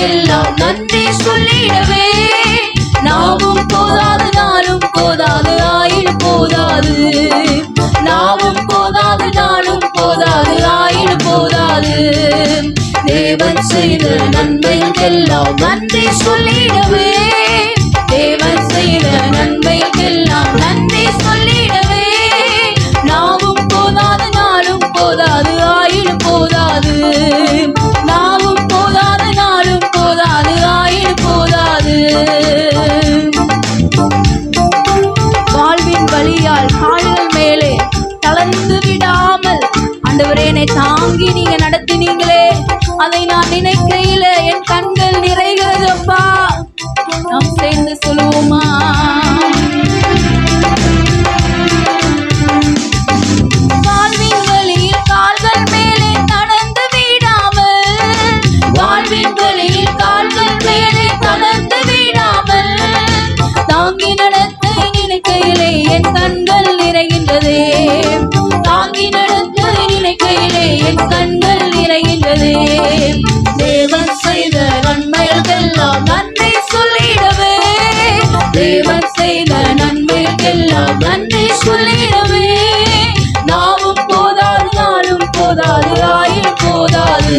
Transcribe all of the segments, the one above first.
எல்லாம் நன்றி சொல்லிடவே. நாமும் போதாது நானும் போதாது ஆயிடு போதாது. நாமும் போதாது நானும் போதாது ஆயிடு போதாது. தேவன் செய்த நன்மைக்கெல்லாம் நன்றி சொல்லிடவே. தேவன் செய்த நன்மை தாங்கி நீங்க தேவன் செய்த நன்மைகளுக்கெல்லாம் நன்றி சொல்லிடவே. நாவும் போதாது நாளும் போதாது ஆயிரம் போதாது.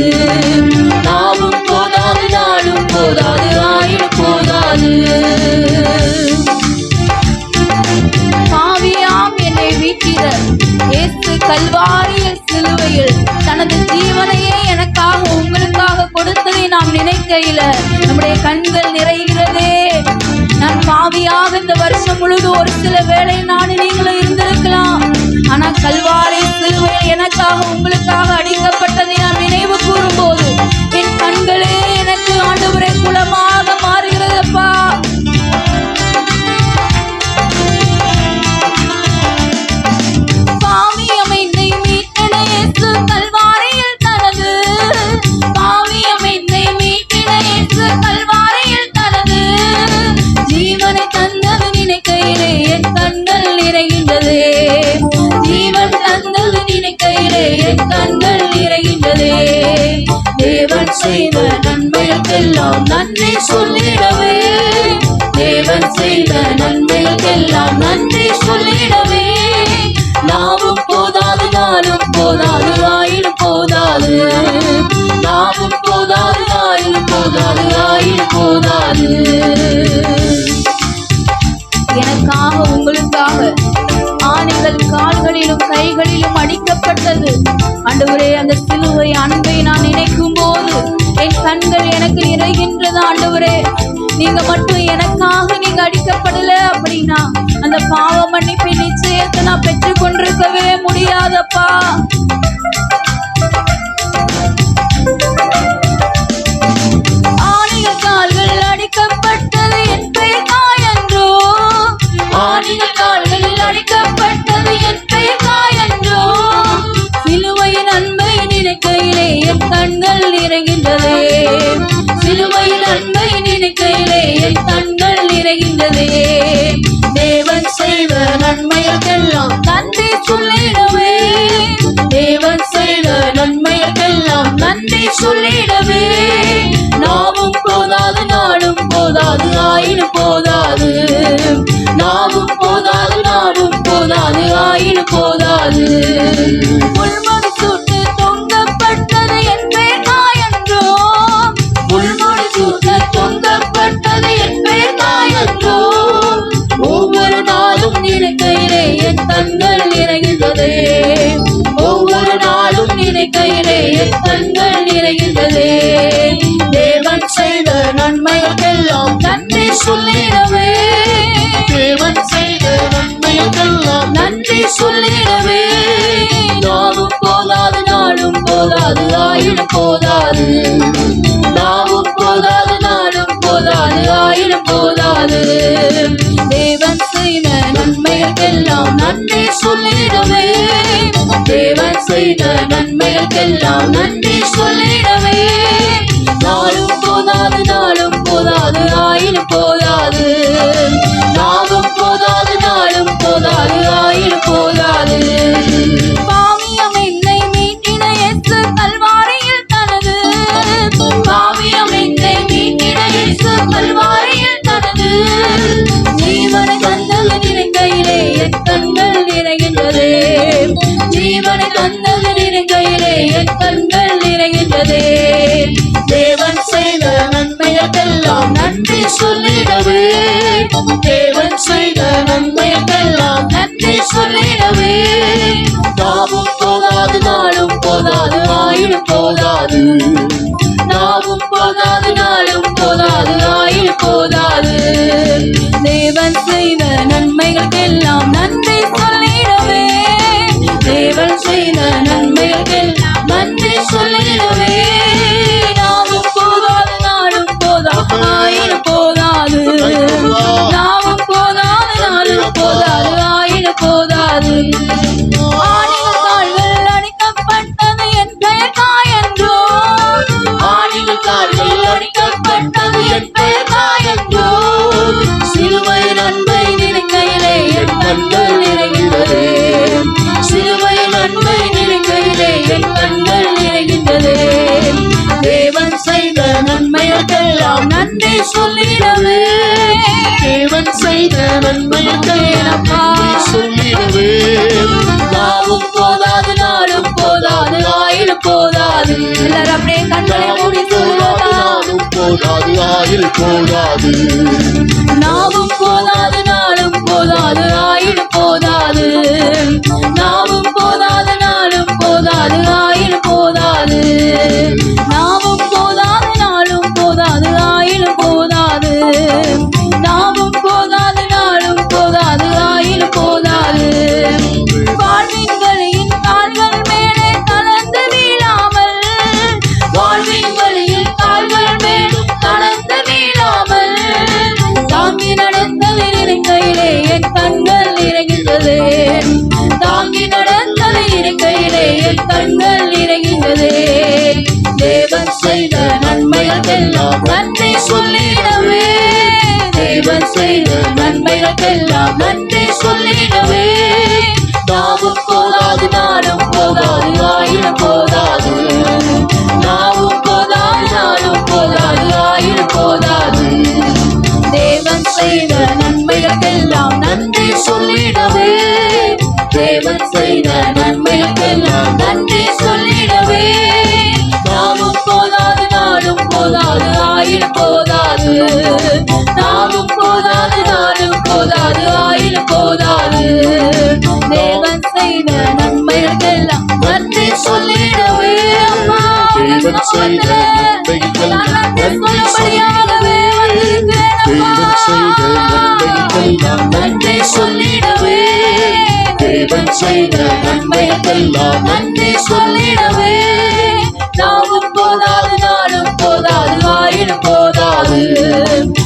நாவும் போதாது நாளும் போதாது ஆயிரம் போதாது. பாவியாம் என்னை வீட்டிட இயேசு கல்வாரியில் சிலுவையில் தனது ஜீவனையே எனக்காக உங்களுக்காக கொடுத்ததை நாம் நினைக்கையில நம்முடைய கண்கள் நிறைகிறதே. நான் பாவியாக இந்த வருஷம் முழுது ஒரு சில வேளை நான் என் கண்கள் நிறைகின்றதே தேவன் செய்த நன்மைகளுக்கெல்லாம் நன்றி சொல்லிடவே. தேவன் செய்த நன்மைகளுக்கெல்லாம் நன்றி சொல்லிடவே. நாமும் போதாது நானும் போதாது ஆயிடும் போதாது. நாமும் போதாது நாளும் போதாது ஆயிடும் போதாது. எனக்காக உங்களுக்காக எங்கள் கால்களிலும் கைகளிலும் அடிக்கப்பட்டது. ஆண்டவரே அந்த சிலுவை அன்பை நான் நினைக்கும் போது என் கண்கள் எனக்கு நிறைகின்றது ஆண்டவரே. நீங்க மட்டும் எனக்காக நீங்க அடிக்கப்படல அப்படின்னா அந்த பாவ மன்னிப்பை நிச்சயத்தை நான் பெற்றுக் கொண்டிருக்கவே முடியாதப்பா. என் கண்கள் நிறைகின்றதே தேவன் செய்த நன்மைகளுக்கெல்லாம் நன்றி சொல்லிடவே. தேவன் செய்த நன்மைகளுக்கெல்லாம் நன்றி சொல்லிடவே. நாமும் போதாது நாடும் போதாது ஆயினும் போதாது. நாமும் போதாது நாடும் போதாது ஆயினும் போதாது. முள்மணி என் கண்கள் நிறைகின்றதே தேவன் செய்த நன்மைகளுக்கெல்லாம் நன்றி சொல்லிடவே. தேவன் செய்த நன்மைகளுக்கெல்லாம் நன்றி சொல்லிடவே. நாவும் போதாது நாளும் போதாது ஆயிடும் போதாது. நாவும் போதாது நாளும் போதாது ஆயிடும் போதாது. தேவன் செய்த நன்மைகளுக்கெல்லாம் நன்றி சொல்லிடவே. தேவன் செய்த நன்மைகளுக்கெல்லாம் நன்றி சொல்லிடவே. நாளும் போதாது நாளும் போதாது ஆயிரம் போதாது. நாவும் போதாது நாளும் போதாது ஆயிரம் போதாது. பாவியம் என்னை மீட்டின இயேசு கல்வாரியில் தனது. பாவியம் என்னை மீட்டின இயேசு கல்வாரியில் தனது. ஜீவனை தந்தது நினைக்கையிலே என் கண்கள் நிறைகின்றதே ஜீவனை தந்தது நினை என் கண்கள் நிறைகின்றதே தேவன் செய்த நன்மைகளுக்கெல்லாம் நன்றி சொல்லிடவே. தேவன் செய்த நன்மைகளுக்கெல்லாம் நன்றி சொல்லிடவே. நாமும் போதாது நாளும் போதாது ஆயுள் போதாது. நாமும் போதாது நாளும் போதாது ஆயுள் போதாது. தேவன் செய்த நன்மைகளுக்கெல்லாம் நன்றி சொல்ல நன்றி சொல்லிடவே. தேவன் செய்த நன்றி சொல்லிடவே. நாவும் போதாது நாளும் போதாது ஆயிடும் போதாது. எல்லாரும் அப்படியே கண்களை மூடி போதாது ஆயில் போதாது. நாவும் நாமும் போதாது நாளும் போதாது ஆயிடும் போதாது. வாழ்வின் கால்கள் மேலே கலந்து வீழாமல் வாழ்வின் வழியில் கால்கள் மேலும் கலந்து வீழாமல். தாங்கி நடந்த இருக்கையிலே என் கண்கள் இறங்கின்றதே தாங்கி நடந்த இருக்கையிலே என் கண்கள் இறங்கின்றதே தேவன் செய்த நன்மைகள் எல்லாம் நன்றி சொல்லிடவே. உலகெல்லாம் நன்றி சொல்லிடவே. நாவும் போதாது நானும் போதாது ஆயிரம் போதாது. நாவும் போதாது நானும் போதாது ஆயிரம் போதாது. தேவன் செய்த நன்மைகளுக்கெல்லாம் நன்றி சொல்லிடவே. தேவன் செய்த நன்மைகளுக்கெல்லாம் நன்றி சொல்லிடவே. நாமும் போதாது நானும் போதாது ஆயிரம் போதாது. நாமும் போதாது ஆயிரம் போதாது தேவன் செய்த நன்மைகளுக்கெல்லாம் நன்றி சொல்லிடவே அம்மா. தேவன் செய்த நன்மைகளுக்கெல்லாம் தேவன் செய்த நன்மைக்கெல்லாம் நன்றி சொல்லிடவே. தேவன் செய்த நன்மைக்கெல்லாம் நன்றி சொல்லிடவே. நாமும் போதாது நானும் போதாது ஆயிரம் போதாது.